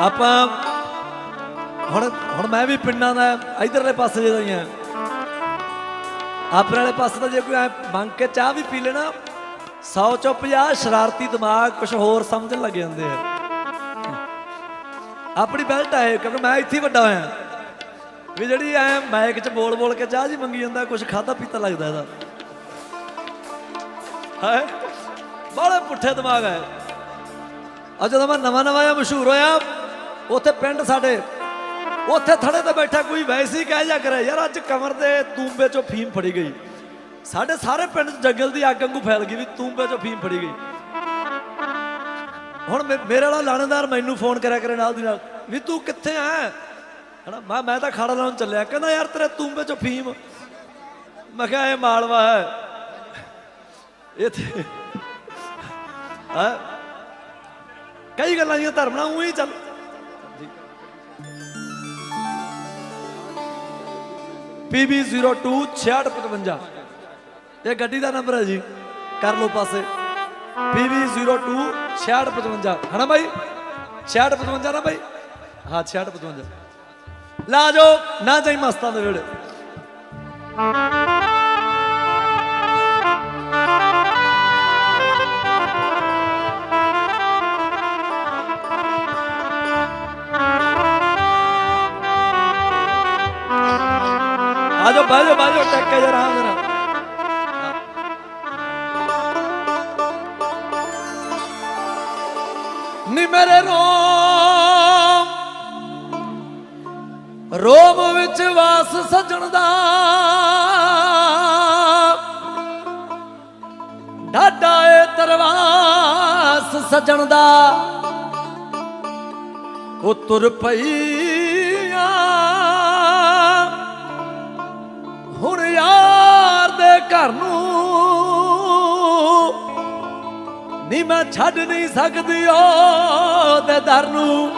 ਆਪਾਂ ਹੁਣ ਹੁਣ ਮੈਂ ਵੀ ਪਿੰਡਾਂ ਦਾ, ਇਧਰਲੇ ਪਾਸੇ ਜਿਹੜਾ ਹੀ ਆ। ਆਪਣੇ ਵਾਲੇ ਪਾਸੇ ਤਾਂ ਜੇ ਕੋਈ ਐ ਮੰਗ ਕੇ ਚਾਹ ਵੀ ਪੀ ਲੈਣਾ 100 ਚੋਂ 50 ਸ਼ਰਾਰਤੀ ਦਿਮਾਗ ਕੁਝ ਹੋਰ ਸਮਝਣ ਲੱਗ ਜਾਂਦੇ ਆ। ਆਪਣੀ ਬੈਲਟ ਆਏ ਕਿਉਂਕਿ ਮੈਂ ਇੱਥੇ ਵੱਡਾ ਹੋਇਆ। ਵੀ ਜਿਹੜੀ ਐ ਮਾਈਕ 'ਚ ਬੋਲ ਬੋਲ ਕੇ ਚਾਹ ਜੀ ਮੰਗੀ ਜਾਂਦਾ ਕੁਝ ਖਾਦਾ ਪੀਤਾ ਲੱਗਦਾ ਇਹਦਾ। ਹੈ? ਬੜਾ ਪੁੱਠੇ ਦਿਮਾਗ ਹੈ ਆ ਜਦੋਂ ਮੈਂ ਨਵਾਂ ਨਵਾਂ ਜਿਹਾ ਮਸ਼ਹੂਰ ਹੋਇਆ। ਉੱਥੇ ਪਿੰਡ ਸਾਡੇ, ਉੱਥੇ ਥੜੇ ਤੇ ਬੈਠਾ ਕੋਈ ਵੈਸੇ ਕਹਿ ਜਾ ਕਰੇ ਯਾਰ ਅੱਜ ਕਮਰ ਦੇ ਤੂੰਬੇ ਚੋਂ ਫੀਮ ਫੜੀ ਗਈ। ਸਾਡੇ ਸਾਰੇ ਪਿੰਡ 'ਚ ਜੰਗਲ ਦੀ ਅੱਗ ਵਾਂਗੂ ਫੈਲ ਗਈ ਵੀ ਤੂੰਬੇ ਚੋਂ ਫੀਮ ਫੜੀ ਗਈ। ਹੁਣ ਮੇ- ਮੇਰੇ ਵਾਲਾ ਲਾਣੇਦਾਰ ਮੈਨੂੰ ਫੋਨ ਕਰਿਆ ਕਰੇ ਨਾਲ ਦੀ ਨਾਲ, ਵੀ ਤੂੰ ਕਿੱਥੇ ਆ ਹਨਾ, ਮੈਂ ਮੈਂ ਤਾਂ ਖਾੜਾ ਲਾਉਣ ਚੱਲਿਆ, ਕਹਿੰਦਾ, ਯਾਰ ਤੇਰੇ ਤੂੰਬੇ ਚੋਂ ਫੀਮ ਮੈਂ ਕਿਹਾ, ਇਹ ਮਾਲਵਾ ਹੈ। ਇੱਥੇ ਹਾਂ? ਕਈ ਗੱਲਾਂ ਦੀਆਂ ਧਰਮ ਨਾਲ ਉਹੀ ਚੱਲ PB 02 6655 ਇਹ ਗੱਡੀ ਦਾ ਨੰਬਰ ਹੈ ਜੀ। ਕਰ ਲਓ ਪਾਸੇ। PB 02 6655 ਹਨਾ ਭਾਈ 6655 ਨਾ ਭਾਈ ਹਾਂ 6655 ਲਾ ਜਾਓ, ਨਾ ਜਾਈ ਮਸਤਾਂ ਦੇ ਵੇੜੇ ਬਾਜੋ ਬਾਜੋ, ਟੱਕ ਕੇ ਜਰਾ, ਆਰਾਮ ਨੀ ਮੇਰੇ ਰੋਮ ਰੋਮ ਵਿੱਚ ਵਾਸ ਸਜਣ ਦਾ। ਢਾਡਾ ਏ ਤਰਵਾਸ ਸਜਣ ਦਾ। ਉਹ ਤੁਰ ਪਈਆ ਘਰ ਨੂੰ। ਨੀ ਮੈਂ ਛੱਡ ਨਹੀਂ ਸਕਦੀ ਓ ਤੇ ਦਰ ਨੂੰ।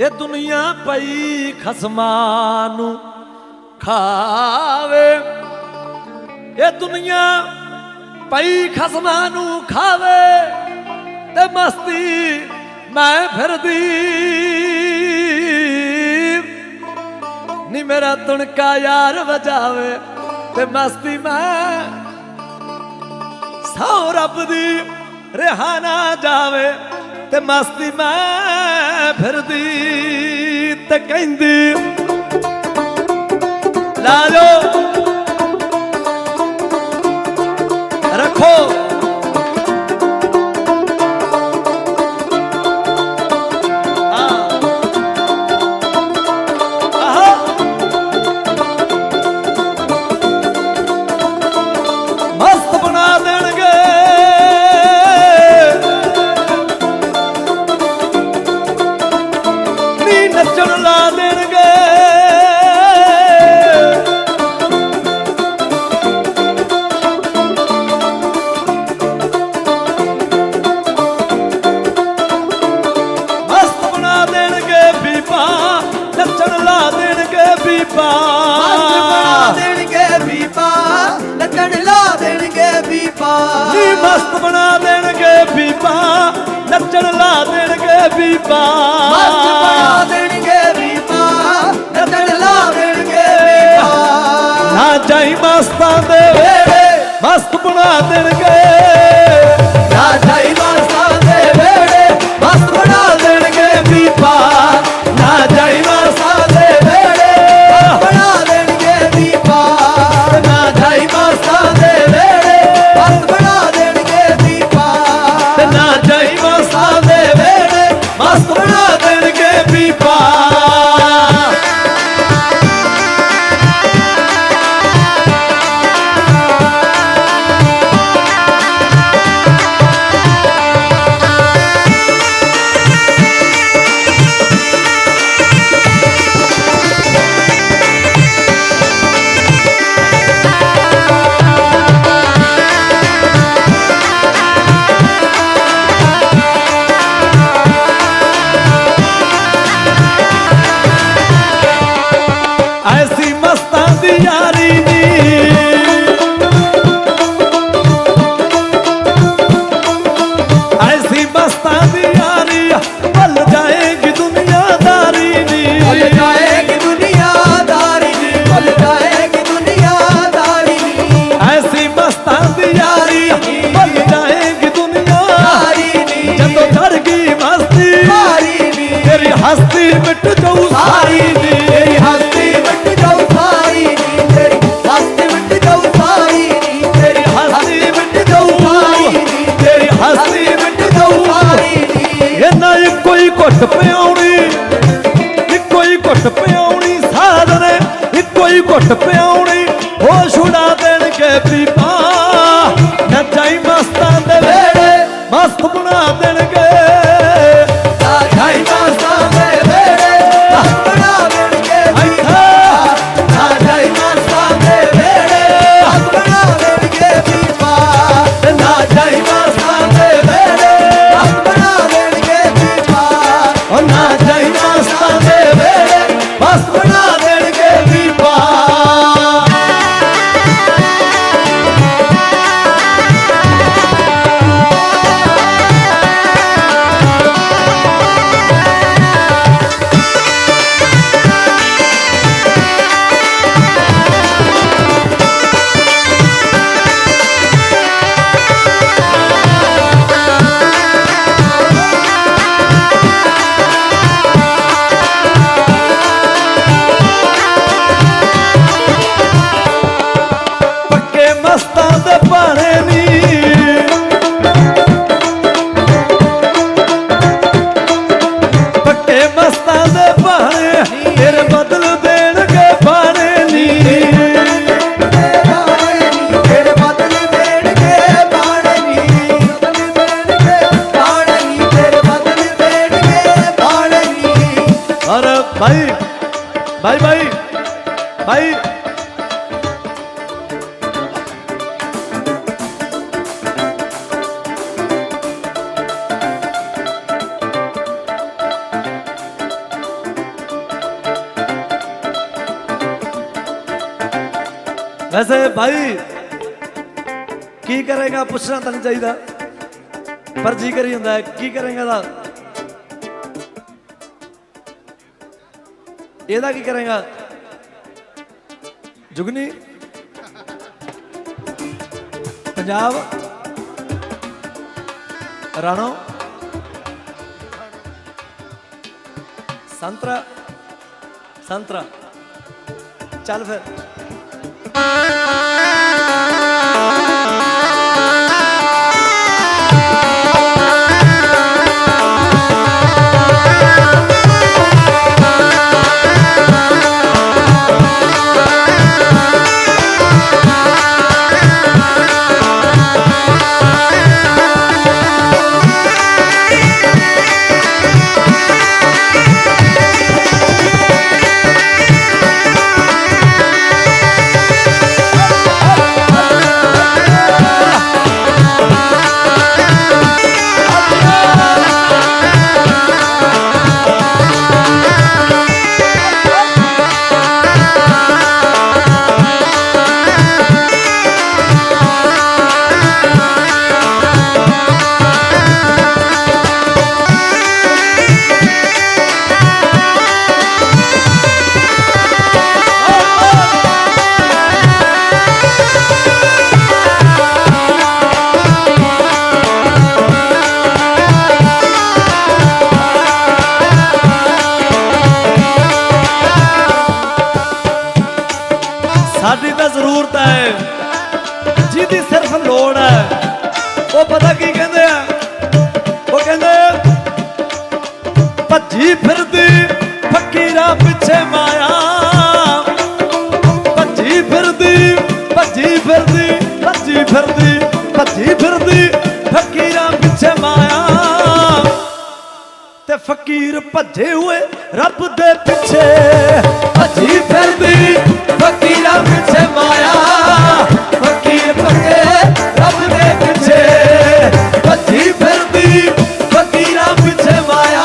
ਇਹ ਦੁਨੀਆ ਪਈ ਖਸਮਾਂ ਨੂੰ ਖਾਵੇ। ਇਹ ਦੁਨੀਆ ਪਈ ਖਸਮਾਂ ਨੂੰ ਖਾਵੇ। ਤੇ ਮਸਤੀ ਮੈਂ ਫਿਰਦੀ। ਨੀ ਮੇਰਾ ਤੁਣਕਾ ਯਾਰ ਵਜਾਵੇ। ਤੇ ਮਸਤੀ ਮੈਂ ਸੌ ਰੱਬ ਦੀ ਰਿਹਾ ਨਾ ਜਾਵੇ ਤੇ ਮਸਤੀ ਮੈਂ ਫਿਰਦੀ ਤੇ ਕਹਿੰਦੀ, ਲਾ ਲੋ ਬੀਬਾ ਮਸਤ ਬਣਾ ਦੇਣਗੇ ਬੀਬਾ ਨੱਚਣ ਲਾ ਦੇਣਗੇ ਬੀਬਾ ਨਾ ਜਾਈ ਮਸਤਾਂ ਦੇ। ਮਸਤ ਬਣਾ ਦੇਣਗੇ। gosta, meu. ਤਾਂ ਨਹੀਂ ਚਾਹੀਦਾ। ਪਰ ਜੀ ਕਰੀ ਹੁੰਦਾ ਕੀ ਕਰੇਗਾ ਦਾ ਇਹਦਾ ਕੀ ਕਰੇਗਾ? ਜੁਗਨੀ। ਪੰਜਾਬ। ਰਾਣੋ। ਸੰਤਰਾ। ਸੰਤਰਾ। ਚੱਲ ਫਿਰ। ਫਕੀਰ ਭੱਜੇ ਹੋਏ ਰੱਬ ਦੇ ਪਿੱਛੇ। ਭੱਜੀ ਫਿਰਦੀ ਫਕੀਰਾਂ ਪਿੱਛੇ ਮਾਇਆ। ਫਕੀਰ ਭੱਜੇ ਰੱਬ ਦੇ ਪਿੱਛੇ। ਭੱਜੀ ਫਿਰਦੀ ਫਕੀਰਾਂ ਪਿੱਛੇ ਮਾਇਆ।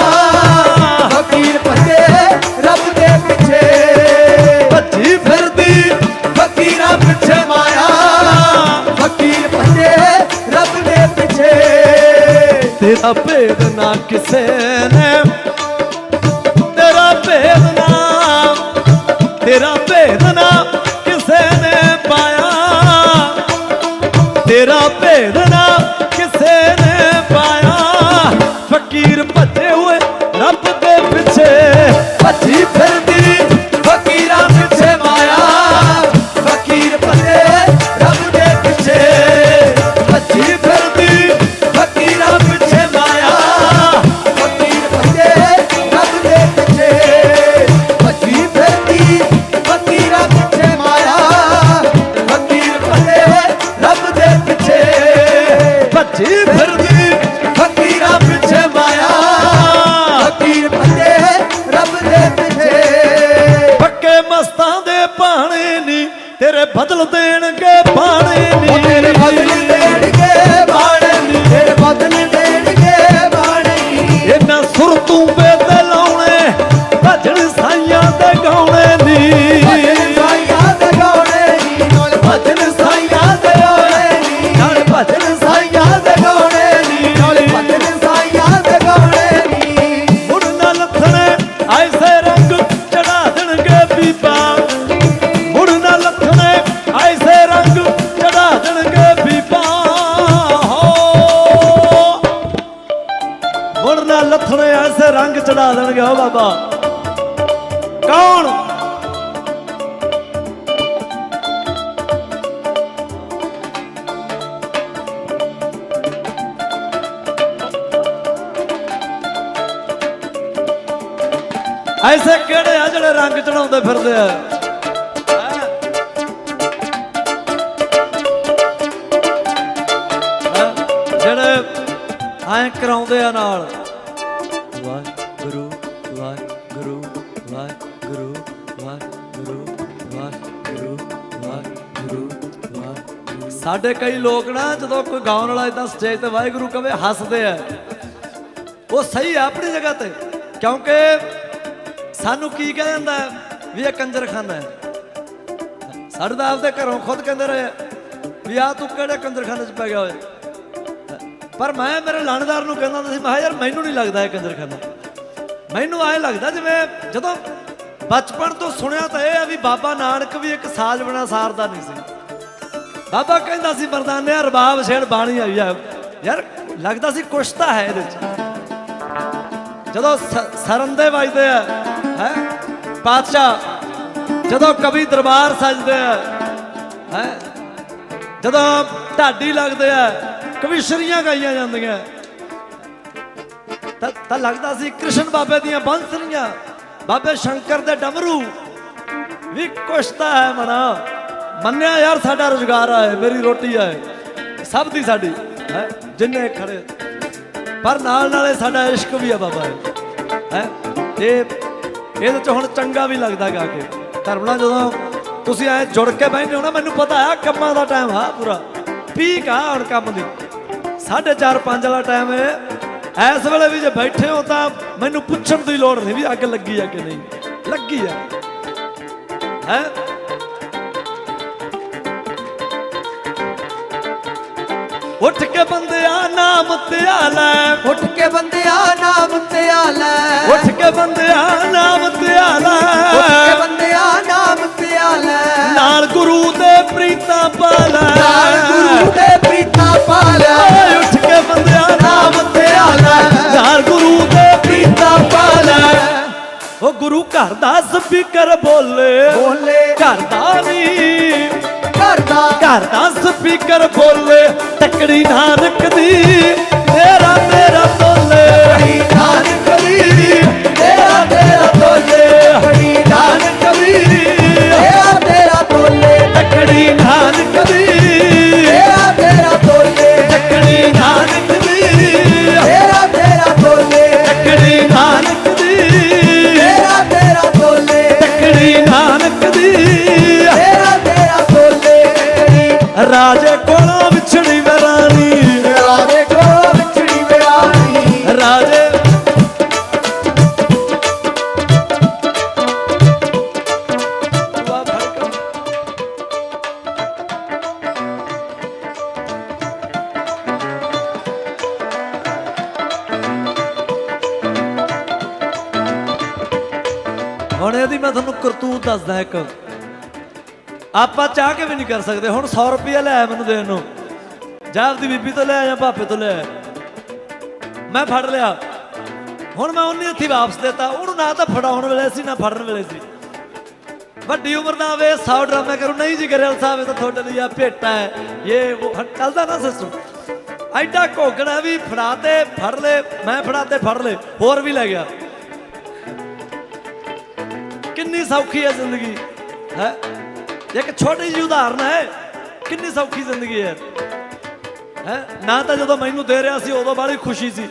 ਫਕੀਰ ਭੱਜੇ ਰੱਬ ਦੇ ਪਿੱਛੇ। ਭੱਜੀ ਫਿਰਦੀ ਫਕੀਰਾਂ ਪਿੱਛੇ ਮਾਇਆ। ਫਕੀਰ ਭੱਜੇ ਰੱਬ ਦੇ ਪਿੱਛੇ। ਤੇਰਾ ਭੇਦ ਨਾ ਕਿਸੇ ਨੇ ਐਸੇ ਕਿਹੜੇ ਆ ਜਿਹੜੇ ਰੰਗ ਚੜਾਉਂਦੇ ਫਿਰਦੇ ਆ? ਜਿਹੜੇ ਐਂ ਕਰਾਉਂਦੇ ਆ ਨਾਲ। ਵਾਹਿਗੁਰੂ ਵਾਹਿਗੁਰੂ ਵਾਹਿਗੁਰੂ ਵਾਹਿਗੁਰੂ ਵਾਹਿਗੁਰੂ ਵਾਹਿਗੁਰੂ ਵਾਹਿਗੁਰੂ। ਸਾਡੇ ਕਈ ਲੋਕ ਨਾ, ਜਦੋਂ ਕੋਈ ਗਾਉਣ ਵਾਲਾ ਇਦਾਂ ਸਟੇਜ ਤੇ ਵਾਹਿਗੁਰੂ ਕਵੇ, ਹੱਸਦੇ ਆ। ਉਹ ਸਹੀ ਆ ਆਪਣੀ ਜਗ੍ਹਾ ਤੇ, ਕਿਉਂਕਿ ਸਾਨੂੰ ਕੀ ਕਹਿ ਜਾਂਦਾ ਹੈ? ਵੀ ਇਹ ਕੰਜਰਖਾਨਾ ਹੈ? ਸਾਡੇ ਤਾਂ ਆਪਦੇ ਘਰੋਂ ਖੁਦ ਕਹਿੰਦੇ ਰਹੇ ਵੀ ਆ ਤੂੰ ਕਿਹੜੇ ਕੰਜਰਖਾਨੇ 'ਚ ਪੈ ਗਿਆ ਹੋਇਆ ਪਰ ਮੈਂ ਮੇਰੇ ਲਾਣੇਦਾਰ ਨੂੰ ਕਹਿੰਦਾ ਹੁੰਦਾ ਸੀ, ਮੈਂ ਕਿਹਾ ਯਾਰ ਮੈਨੂੰ ਨਹੀਂ ਲੱਗਦਾ ਇਹ ਕੰਜਰਖਾਨਾ ਮੈਨੂੰ ਐਂ ਲੱਗਦਾ ਜਿਵੇਂ ਜਦੋਂ ਬਚਪਨ ਤੋਂ ਸੁਣਿਆ ਤਾਂ ਇਹ ਆ ਵੀ ਬਾਬਾ ਨਾਨਕ ਵੀ ਇੱਕ ਸਾਜ਼ ਬਣਾ ਸਾਰਦਾ ਨਹੀਂ ਸੀ। ਬਾਬਾ ਕਹਿੰਦਾ ਸੀ ਮਰਦਾਨੇ ਰਬਾਬ ਛੇੜ ਬਾਣੀ ਆਈ ਆ। ਯਾਰ ਲੱਗਦਾ ਸੀ ਕੁਛ ਤਾਂ ਹੈ ਇਹਦੇ 'ਚ। ਜਦੋਂ ਸ- ਸਰੰਦੇ ਵੱਜਦੇ ਆ ਹੈ? ਪਾਤਸ਼ਾਹ ਜਦੋਂ ਕਵੀ ਦਰਬਾਰ ਸਜਦੇ ਆ, ਹੈ? ਜਦੋਂ ਢਾਡੀ ਲੱਗਦੇ ਆ ਕਵਿਸ਼ਰੀਆਂ ਗਾਈਆਂ ਜਾਂਦੀਆਂ। ਤਾਂ ਤਾਂ ਲੱਗਦਾ ਸੀ ਕ੍ਰਿਸ਼ਨ ਬਾਬੇ ਦੀਆਂ ਬੰਸਰੀਆਂ, ਬਾਬੇ ਸ਼ੰਕਰ ਦੇ ਡਮਰੂ। ਵੀ ਕੁਛ ਤਾਂ ਹੈ ਮਨਾ। ਮੰਨਿਆ ਯਾਰ ਸਾਡਾ ਰੁਜ਼ਗਾਰ ਆਏ, ਮੇਰੀ ਰੋਟੀ ਆਏ। ਸਭ ਦੀ ਸਾਡੀ, ਹੈ? ਜਿੰਨੇ ਖੜੇ। ਪਰ ਨਾਲ ਨਾਲੇ ਸਾਡਾ ਇਸ਼ਕ ਵੀ ਆ ਬਾਬਾ ਹੈ? ਇਹ ਇਹਦੇ ਚ ਹੁਣ ਚੰਗਾ ਵੀ ਲੱਗਦਾ ਗਾ ਕੇ। ਧਰਮਣਾ ਜਦੋਂ ਤੁਸੀਂ ਐ ਜੁੜ ਕੇ ਬੈਠੇ ਹੋ ਨਾ, ਮੈਨੂੰ ਪਤਾ ਆ ਕੰਮਾਂ ਦਾ ਟਾਈਮ ਆ ਪੂਰਾ। ਪੀਕ ਆ ਹੁਣ ਕੰਮ ਦੀ। 4:30 5 ਵਾਲਾ ਟਾਈਮ ਹੈ ਇਸ ਵੇਲੇ ਵੀ ਜੇ ਬੈਠੇ ਹੋ ਤਾਂ ਮੈਨੂੰ ਪੁੱਛਣ ਦੀ ਲੋੜ ਨਹੀਂ ਵੀ ਅੱਗ ਲੱਗੀ ਆ ਕਿ ਨਹੀਂ। ਲੱਗੀ ਆ। ਹੈ? ਉੱਠ ਕੇ ਬੰਦਿਆ ਨਾਮ ਧਿਆਲਾ ਉੱਠ ਕੇ ਬੰਦਿਆ ਨਾਮ ਧਿਆਲਾ ਉੱਠ ਕੇ ਬੰਦਿਆ ਨਾਮ ਧਿਆਲਾ ਉੱਠ ਕੇ ਬੰਦਿਆ ਨਾਮ ਧਿਆਲਾ ਨਾਲ ਗੁਰੂ ਦੇ ਪ੍ਰੀਤਾਂ ਪਾਲਾ। ਨਾਲ ਗੁਰੂ ਦੇ ਪ੍ਰੀਤਾ ਪਾਲਾ। ਓਏ ਉੱਠ ਕੇ ਬੰਦਿਆ ਨਾਮ ਧਿਆਲਾ ਨਾਲ ਗੁਰੂ ਦੇ ਪ੍ਰੀਤਾਂ ਪਾਲਾ। ਉਹ ਗੁਰੂ ਘਰ ਦਾ ਸਪੀਕਰ ਬੋਲੇ। ਬੋਲੇ। ਘਰ ਦਾ ਨਹੀਂ ਕਰਦਾ। ਘਰ ਦਾ ਸਪੀਕਰ ਬੋਲੇ ਤਕੜੀ ਨਾਨਕ ਦੀ ਤੇਰਾ ਤੇਰਾ ਬੋਲੇ ਬੜੀ ਨਾਨਕ ਦੀ ਤੇਰਾ ਤੇਰਾ ਤੋਲੇ। ਬੜੀ ਨਾਨਕ ਦੀ ਤੇਰਾ ਤੇਰਾ ਤੋਲੇ। ਤਕੜੀ ਨਾਨਕ ਦੀ ਤੇਰਾ ਤੇਰਾ ਤੋਲੇ। ਤਕੜੀ ਨਾਨਕ ਦੀ। ਰਾਜੇ ਕਰ ਸਕਦੇ? ਹੁਣ 100 ਰੁਪਏ ਲੈ ਮੈਨੂੰ ਦੇਣ ਨੂੰ। ਜਾਂ ਆਪਦੀ ਬੀਬੀ ਤੋਂ ਲੈ ਜਾਂ ਭਾਪੇ ਤੋਂ ਲੈ। ਮੈਂ ਫੜ ਲਿਆ। ਹੁਣ ਮੈਂ ਉਹਨੇ ਹੱਥੀ ਵਾਪਸ ਦਿੱਤਾ। ਉਹਨੂੰ ਨਾ ਤਾਂ ਫੜਾਉਣ ਵੇਲੇ ਸੀ, ਨਾ ਫੜਨ ਵੇਲੇ ਸੀ। ਵੱਡੀ ਉਮਰ ਦਾ ਵੇ 100 ਡਰਾਮੇ ਕਰੂ। ਨਹੀਂ ਜੀ ਗਰੇਲ ਸਾਹਿਬ, ਇਹ ਤਾਂ ਤੁਹਾਡੇ ਲਈ ਆ ਭੇਟਾ ਹੈ। ਇਹ ਉਹ ਚੱਲਦਾ ਨਾ ਸਿਸਟਮ। ਐਡਾ ਘੋਗੜਾ ਵੀ ਫੜਾ ਤੇ ਫੜ ਲੈ। ਮੈਂ ਫੜਾ ਤੇ ਫੜ ਲੈ। ਹੋਰ ਵੀ ਲੈ ਗਿਆ। ਕਿੰਨੀ ਸੌਖੀ ਹੈ ਜ਼ਿੰਦਗੀ। ਹੈ? ਇੱਕ ਛੋਟੀ ਜਿਹੀ ਉਦਾਹਰਨ ਹੈ ਕਿੰਨੀ ਸੌਖੀ ਜ਼ਿੰਦਗੀ ਹੈ। ਹੈ ਨਾ ਤਾਂ ਜਦੋਂ ਮੈਨੂੰ ਦੇ ਰਿਹਾ ਸੀ ਉਦੋਂ ਬੜੀ ਖੁਸ਼ੀ ਸੀ।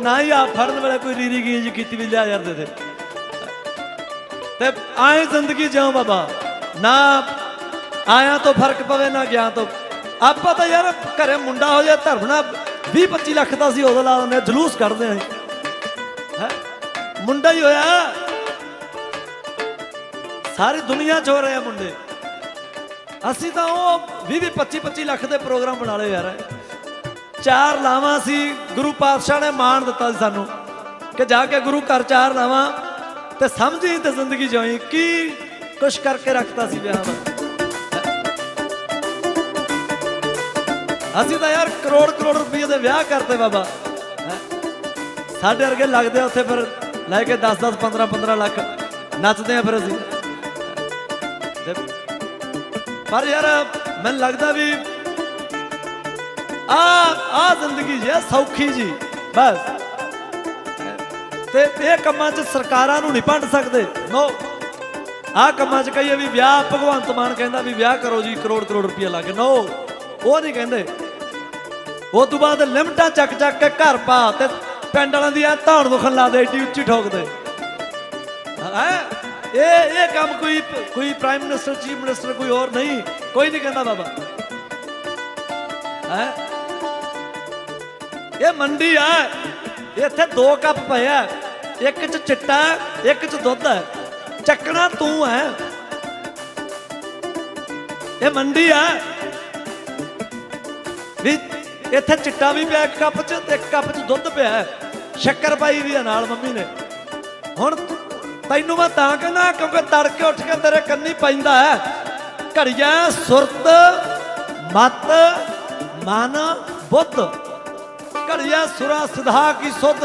ਨਾ ਹੀ ਆ ਫੜਨ ਵੇਲੇ ਕੋਈ ਰੀਰੀ ਗੀਜ ਕੀਤੀ ਵੀ ਲਿਆ ਯਾਰ ਦੇ ਦੇ। ਤੇ ਆਏ ਜ਼ਿੰਦਗੀ ਜਿਉਂ ਬਾਬਾ ਨਾ ਆਇਆ ਤੋਂ ਫ਼ਰਕ ਪਵੇ ਨਾ ਗਿਆ ਤੋਂ। ਆਪਾਂ ਤਾਂ ਯਾਰ ਘਰੇ ਮੁੰਡਾ ਹੋ ਜਾ ਧਰਮਣਾ 20 25 ਲੱਖ ਦਾ ਸੀ ਉਦੋਂ ਲਾ ਦਿੰਦੇ ਆ, ਜਲੂਸ ਕੱਢਦੇ ਆ ਹੈ ਮੁੰਡਾ ਹੀ ਹੋਇਆ। ਸਾਰੀ ਦੁਨੀਆ 'ਚ ਹੋ ਰਹੇ ਆ ਮੁੰਡੇ। ਅਸੀਂ ਤਾਂ ਉਹ 20 25 25 ਲੱਖ ਦੇ ਪ੍ਰੋਗਰਾਮ ਬਣਾ ਲਏ ਯਾਰ। ਚਾਰ ਲਾਵਾਂ ਸੀ, ਗੁਰੂ ਪਾਤਸ਼ਾਹ ਨੇ ਮਾਣ ਦਿੱਤਾ ਸੀ ਸਾਨੂੰ ਕਿ ਜਾ ਕੇ ਗੁਰੂ ਘਰ ਚਾਰ ਲਾਵਾਂ ਤੇ ਸਮਝੀ ਤੇ ਜ਼ਿੰਦਗੀ ਜਿਉਈ ਕੀ ਕੁਛ ਕਰਕੇ ਰੱਖਤਾ ਸੀ ਵਿਆਹ ਦਾ। ਅਸੀਂ ਤਾਂ ਯਾਰ ਕਰੋੜ ਕਰੋੜ ਰੁਪਏ ਦੇ ਵਿਆਹ ਕਰਤੇ ਬਾਬਾ। ਸਾਡੇ ਵਰਗੇ ਲੱਗਦੇ ਉੱਥੇ ਫਿਰ ਲੈ ਕੇ 10 10 15 15 ਲੱਖ ਨੱਚਦੇ ਆ ਫਿਰ ਅਸੀਂ। ਪਰ ਯਾਰ ਮੈਨੂੰ ਲੱਗਦਾ ਵੀ ਆ ਆ ਜ਼ਿੰਦਗੀ ਜੇ ਸੌਖੀ ਜੀ, ਬਸ। ਤੇ ਇਹ ਕੰਮਾਂ 'ਚ ਸਰਕਾਰਾਂ ਨੂੰ ਨਹੀਂ ਭੰਡ ਸਕਦੇ। ਨੋ। ਆ ਕੰਮਾਂ 'ਚ ਕਹੀਏ ਵੀ ਵਿਆਹ, ਭਗਵੰਤ ਮਾਨ ਕਹਿੰਦਾ ਵੀ ਵਿਆਹ ਕਰੋ ਜੀ ਕਰੋੜ ਕਰੋੜ ਰੁਪਇਆ ਲੱਗ ਕੇ। ਨੋ। ਉਹ ਨਹੀਂ ਕਹਿੰਦੇ। ਉਹ ਤੋਂ ਬਾਅਦ ਲਿਮਟਾਂ ਚੱਕ ਚੱਕ ਕੇ ਘਰ ਪਾ ਤੇ ਪਿੰਡ ਵਾਲਿਆਂ ਦੀ ਆ ਧੌਣ ਦੁਖਣ ਲਾ ਦੇ, ਏਡੀ ਉੱਚੀ ਠੋਕਦੇ। ਹੈ? ਇਹ ਇਹ ਕੰਮ ਕੋਈ ਕੋਈ ਪ੍ਰਾਈਮ ਮਿਨਿਸਟਰ ਚੀਫ ਮਿਨਿਸਟਰ ਕੋਈ ਹੋਰ ਨਹੀਂ? ਕੋਈ ਨਹੀਂ ਕਹਿੰਦਾ ਬਾਬਾ। ਹੈ? ਇਹ ਮੰਡੀ ਆ। ਇੱਥੇ ਦੋ ਕੱਪ ਪਏ ਆ। ਇੱਕ ਚ ਚਿੱਟਾ, ਇੱਕ ਚ ਦੁੱਧ। ਹੈ ਚੱਕਣਾ ਤੂੰ ਹੈ। ਇਹ ਮੰਡੀ ਆ। ਵੀ ਇੱਥੇ ਚਿੱਟਾ ਵੀ ਪਿਆ ਇੱਕ ਕੱਪ ਚ ਤੇ ਇੱਕ ਕੱਪ ਚ ਦੁੱਧ ਪਿਆ। ਸ਼ੱਕਰ ਪਾਈ ਵੀ ਆ ਨਾਲ ਮੰਮੀ ਨੇ। ਹੁਣ ਤੈਨੂੰ ਮੈਂ ਤਾਂ ਕਹਿੰਦਾ ਕਿਉਂਕਿ ਤੜਕੇ ਉੱਠ ਕੇ ਤੇਰੇ ਕੰਨੀ ਪੈਂਦਾ ਹੈ। ਘੜੀਆਂ, ਸੁਰਤ, ਮਤ, ਮਨ, ਬੁੱਧ। ਘੜੀਆਂ, ਸੁਰਾ, ਸਿਧਾ ਕੀ ਸੁਧ?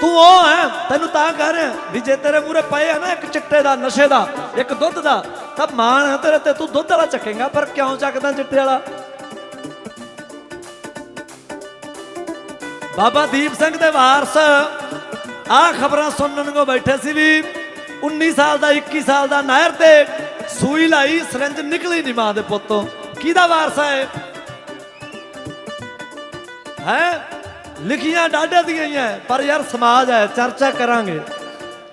ਤੂੰ ਉਹ ਹੈ, ਤੈਨੂੰ ਤਾਂ ਕਹਿ ਰਿਹਾ ਵੀ ਜੇ ਤੇਰੇ ਮੂਰੇ ਪਏ ਆ ਨਾ ਇੱਕ ਚਿੱਟੇ ਦਾ, ਨਸ਼ੇ ਦਾ, ਇੱਕ ਦੁੱਧ ਦਾ, ਤਾਂ ਮਾਣ ਹੈ ਤੇਰੇ ਤੇ। ਤੂੰ ਦੁੱਧ ਵਾਲਾ ਚੱਕੇਗਾ, ਪਰ ਕਿਉਂ ਚੱਕਦਾ ਚਿੱਟੇ ਵਾਲਾ? ਬਾਬਾ ਦੀਪ ਸਿੰਘ ਦੇ ਵਾਰਸ ਆਹ ਖਬਰਾਂ ਸੁਣਨ ਨੂੰ ਬੈਠੇ ਸੀ ਵੀ 19 ਸਾਲ ਦਾ 21 ਸਾਲ ਦਾ ਨਾਇਰ ਤੇ ਸੂਈ ਲਾਈ, ਸਰੰਜ ਨਿਕਲੀ ਨਹੀਂ ਮਾਂ ਦੇ ਪੁੱਤੋਂ। ਕਿਹਦਾ ਵਾਰਸਾ ਹੈ ਹੈ? ਲਿਖੀਆਂ ਡਾਢੇ ਦੀਆਂ ਹੀ ਹੈ ਪਰ ਯਾਰ ਸਮਾਜ ਹੈ ਚਰਚਾ ਕਰਾਂਗੇ।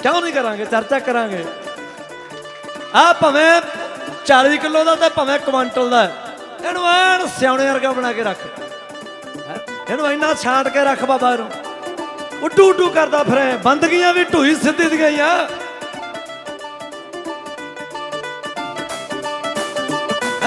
ਕਿਉਂ ਨਹੀਂ ਕਰਾਂਗੇ? ਚਰਚਾ ਕਰਾਂਗੇ। ਆ ਭਵੇਂ 40 ਕਿਲੋ ਦਾ ਤੇ ਭਵੇਂ ਕੁਆਂਟਲ ਦਾ ਇਹਨੂੰ ਐਨ ਸਿਆਣੇ ਵਰਗਾ ਬਣਾ ਕੇ ਰੱਖ। ਹੈਂ? ਇਹਨੂੰ ਇੰਨਾ ਛਾਂਟ ਕੇ ਰੱਖ ਬਾਬਾ ਨੂੰ ਉੱਡੂ ਉੱਡੂ ਕਰਦਾ ਫਿਰੇ ਬੰਦਗੀਆਂ ਵੀ ਢੂਈ ਸਿੱਧੀ ਦੀਆਂ ਹੀ ਆ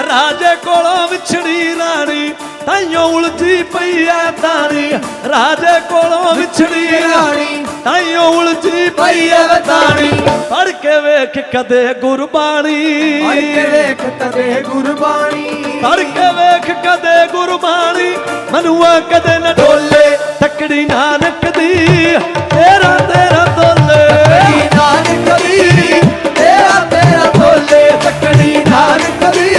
ਰਾਜੇ ਕੋਲੋਂ ਵਿਛੜੀ ਰਾਣੀ ਤਾਈਓ ਉਲਝੀ ਪਈ ਐ ਤਾਣੀ। ਰਾਜੇ ਕੋਲੋਂ ਵਿਛੜੀ ਰਾਣੀ ਤਾਈਓ ਉਲਝੀ ਪਈ ਐ ਤਾਣੀ। ਪੜ ਕੇ ਵੇਖ ਕਦੇ ਗੁਰਬਾਣੀ। ਹਰ ਕੇ ਵੇਖ ਤਦੇ ਗੁਰਬਾਣੀ। ਪੜ ਕੇ ਵੇਖ ਕਦੇ ਗੁਰਬਾਣੀ। ਮਨੂਆ ਕਦੇ ਨਾ ਡੋਲੇ। ਤਕੜੀ ਨਾਨਕ ਦੀ? ਤੇਰਾ ਤੇਰਾ ਤੋਲੇ ਤਕੜੀ ਨਾਨਕ ਦੀ? ਤੇਰਾ ਤੇਰਾ ਤੋਲੇ ਤੱਕੜੀ ਨਾਨਕ ਦੀ?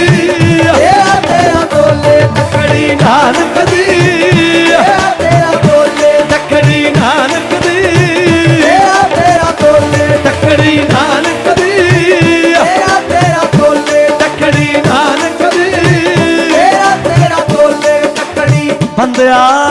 ਤੇਰਾ ਤੇਰਾ ਤੋਲੇ ਤੱਕੜੀ ਨਾਨਕ ਦੀ? ਤੇਰਾ ਤੇਰਾ ਤੋਲੇ ਤੱਕੜੀ ਨਾਨਕ ਦੀ? ਤੇਰਾ ਤੇਰਾ ਤੋਲੇ ਤੱਕੜੀ ਨਾਨਕ ਦੀ? ਤੇਰਾ ਤੇਰਾ ਤੋਲੇ ਤੱਕੜੀ ਨਾਨਕ ਦੀ? ਤੇਰਾ ਤੇਰਾ ਤੋਲੇ ਤੱਕੜੀ ਬੰਦਿਆ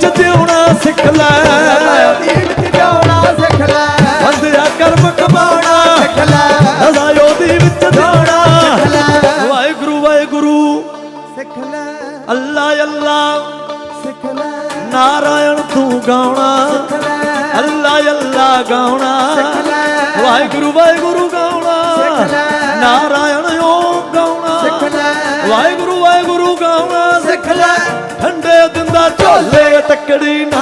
ਵਿੱਚ ਜਿਉਣਾ ਸਿੱਖ ਲੈ ਦੀਪ ਦੀ ਸਿੱਖ ਲੈ ਬੰਦਿਆ ਕਰਮ ਕਮਾਉਣਾ ਸਿੱਖ ਲੈ ਰਜ਼ਾ ਯੋਦੀ ਵਿੱਚ ਜਿਉਣਾ ਸਿੱਖ ਲੈ ਵਾਹਿਗੁਰੂ ਵਾਹਿਗੁਰੂ ਸਿੱਖ ਲੈ ਅੱਲਾ ਅੱਲਾ ਸਿੱਖ ਲੈ ਨਾਰਾਇਣ ਤੂੰ ਗਾਉਣਾ ਸਿੱਖ ਲੈ ਅੱਲਾ ਅੱਲਾ ਗਾਉਣਾ ਸਿੱਖ ਲੈ। ਵਾਹਿਗੁਰੂ ਵਾਹਿਗੁਰੂ ਗਾਉਣਾ ਸਿੱਖ ਲੈ। ਨਾਰਾਇਣ ਓ ਗਾਉਣਾ ਸਿੱਖ ਲੈ। ਵਾਹਿਗੁਰੂ தேடின